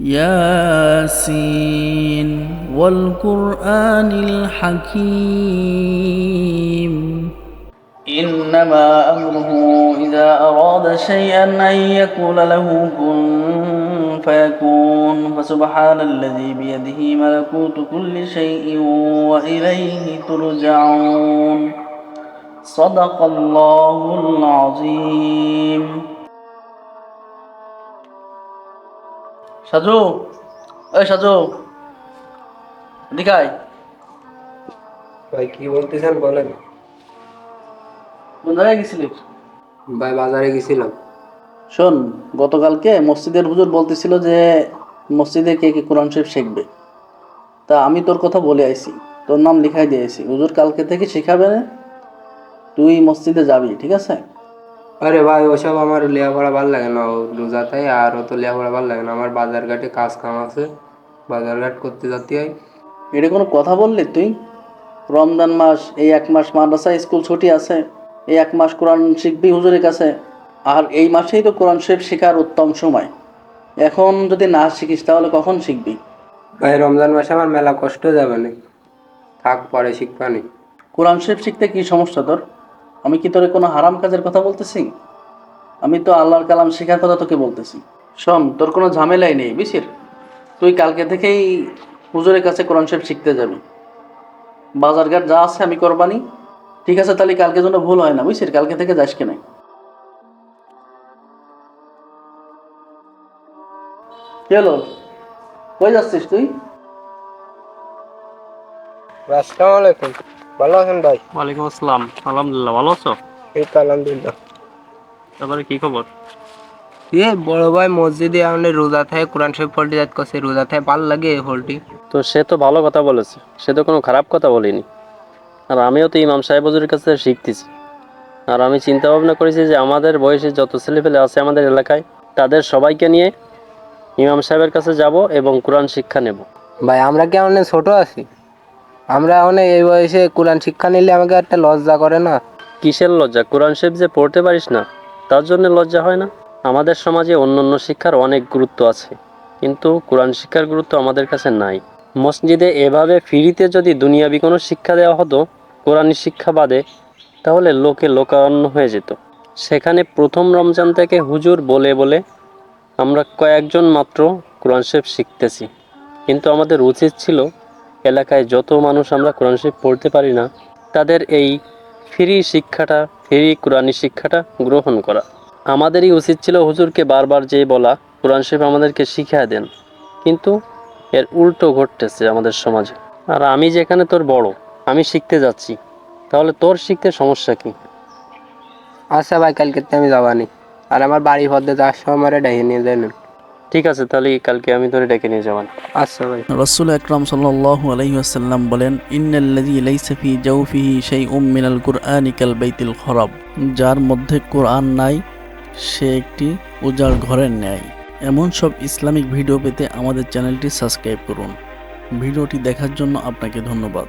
ياسين والقرآن الحكيم. إنما أمره إذا أراد شيئا أن يقول له كن فيكون. فسبحان الذي بيده ملكوت كل شيء وإليه ترجعون. صدق الله العظيم. সাজু ওই সাজু দিকাই ভাই কি বলতেছেন বলেন। কোন জায়গায় গেছিলি? ভাই বাজারে গেছিলাম। শোন গতকালকে মসজিদের হুজুর বলতেছিল যে মসজিদে কে কে কোরআন শরীফ শিখবে। তা আমি তোর কথা বলে আইছি তোর নাম লিখাই দিয়েছি হুজুর কালকে থেকে শিখাবে তুই মসজিদে যাবি ঠিক আছে? আরে ভাই ওসব আমার লেখাপড়া ভালো লাগে না ও রোজাতে আর অত লেখাপড়া ভালো লাগে না। আমার বাজার ঘাটে কাজ কাম আছে বাজার ঘাট করতে যাতে হয় এটা কোনো কথা বললি তুই? রমজান মাস এই এক মাস মাদ্রাসা স্কুল ছুটি আছে এই এক মাস কোরআন শিখবি হুজুরের কাছে আর এই মাসেই তো কোরআন শরীফ শেখার উত্তম সময়। এখন যদি না শিখিস তাহলে কখন শিখবি? ভাই রমজান মাসে আমার মেলা কষ্ট যাবে না থাক পরে শিখবানি। কোরআন শরীফ শিখতে কি সমস্যা তোর? আমি কি তোরে কোনো হারাম কাজের কথা বলতেছি? আমি তো আল্লাহর কালাম শেখার কথা তোকে বলতেছি। শোন, তোর কোনো ঝামেলাই নেই বুঝিস তুই কালকে থেকেই হুজুরের কাছে কোরআন শরীফ শিখতে যাবি। বাজারঘাট যা আছে আমি করবানি। ঠিক আছে, তাহলে কালকে জন্য ভুল হয় না, বুঝছিস? কালকে থেকে যাস কেন হলো? কই যাচ্ছিস তুই? আসসালামু আলাইকুম। ভালো আছেন ভাই? ওয়ালাইকুম আসসালাম। আলহামদুলিল্লাহ ভালো আছো? এই তো আলহামদুলিল্লাহ। তারপরে কি খবর? এ বড় ভাই মসজিদে আমাদের রোজা থাকে কোরআন শরীফ ফলটি যাত করছে রোজা থাকে ভালো লাগে এই ফলটি তো সে তো ভালো কথা বলেছে সে তো কোনো খারাপ কথা বলেনি। আর আমিও তো ইমাম সাহেব হুজুরের কাছে শিখতেছি। আর আমি চিন্তা ভাবনা করেছি যে আমাদের বয়সে যত ছেলেপেলে আছে আমাদের এলাকায় তাদের সবাইকে নিয়ে ইমাম সাহেবের কাছে যাব এবং কোরআন শিক্ষা নেব। ভাই আমরা কি অনেক ছোট আছি? আমরা অনেক এই বয়সে কোরআন শিক্ষা নিলে আমাকে একটা লজ্জা করে না। কিসের লজ্জা? কোরআন শরীফ যে পড়তে পারিস না, তার জন্য লজ্জা হয় না? আমাদের সমাজে অন্য অন্য শিক্ষার অনেক গুরুত্ব আছে, কিন্তু কোরআন শিক্ষার গুরুত্ব আমাদের কাছে নাই। মসজিদে এভাবে ফ্রিতে যদি দুনিয়াবি কোনো শিক্ষা দেওয়া হতো, কোরআন শিক্ষা বাদে, তাহলে লোকে লোকারণ্য হয়ে যেত। সেখানে প্রথম রমজান থেকে হুজুর বলে বলে আমরা কয়েকজন মাত্র কোরআন শরীফ শিখতেছি। কিন্তু আমাদের উচিত ছিল এলাকায় যত মানুষ আমরা কোরআন শরীফ পড়তে পারি না, তাদের এই ফ্রি শিক্ষাটা, ফ্রি কোরআনী শিক্ষাটা গ্রহণ করা। আমাদেরই উচিত ছিল হুজুরকে বারবার যেয়ে বলা, কোরআন শরীফ আমাদেরকে শিখিয়ে দেন। কিন্তু এর উল্টো ঘটতেছে আমাদের সমাজে। আর আমি যেখানে তোর বড়, আমি শিখতে যাচ্ছি। তাহলে তোর শিখতে সমস্যা কি? আচ্ছা ভাই, কালকে আমি যাবানি। আর আমার বাড়ি পথে যাওয়ার সময় আমার ডেকে নিয়ে যাবেন ঠিক আছে, তাহলে কালকে আমি ধরে ডেকে নিয়ে যাবেন আচ্ছা ভাই। রসুল আকরাম সাল্লাল্লাহু আলাইহি বলেন, ইন্নাল্লাযী লাইসা ফি জাওফিহি মিনাল কুরআনি কাল বাইতিল খরাব। যার মধ্যে কোরআন নাই, সে একটি উজাড় ঘরের ন্যায়। এমন সব ইসলামিক ভিডিও পেতে আমাদের চ্যানেলটি সাবস্ক্রাইব করুন। ভিডিওটি দেখার জন্য আপনাকে ধন্যবাদ।